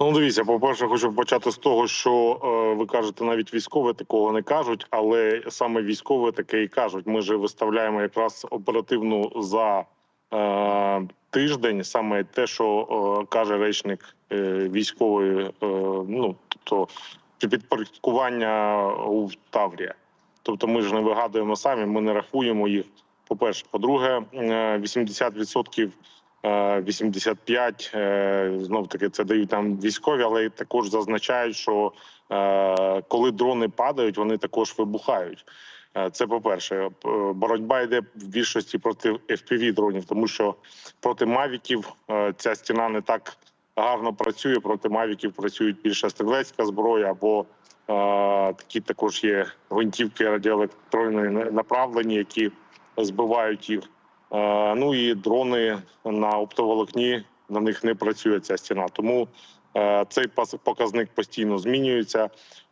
Ну, дивіться, по-перше, хочу почати з того, що е, ви кажете, навіть військові такого не кажуть, але саме військові таке і кажуть. Ми ж виставляємо якраз оперативну за е, тиждень, саме те, що е, каже речник е, військової, е, ну тобто підпорядкування у Таврія. Тобто, ми ж не вигадуємо самі, ми не рахуємо їх. По перше, по-друге, е, 80% е, 85, знов таки це дають нам військові, але також зазначають, що е, коли дрони падають, вони також вибухають. Е, Це по-перше, боротьба йде в більшості проти fpv дронів, тому що проти мавіків е, ця стіна не так гарно працює. Проти мавіків працюють більше стрілецька зброя або е, такі також є гвинтівки радіоелектронної направлені, які збивають їх. Ну і дрони на оптоволокні на них не працює ця стіна. Тому е, цей показник постійно змінюється,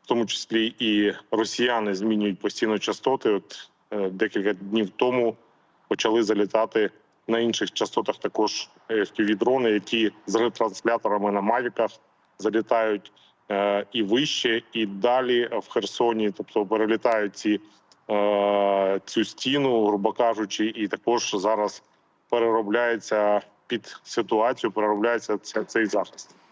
в тому числі і росіяни змінюють постійно частоти. От е, декілька днів тому почали залітати на інших частотах також fpv дрони, які з ретрансляторами на мавіках залітають е, і вище, і далі в Херсоні, тобто перелітають ці цю стіну, грубо кажучи, і також зараз переробляється під ситуацію, переробляється цей захист.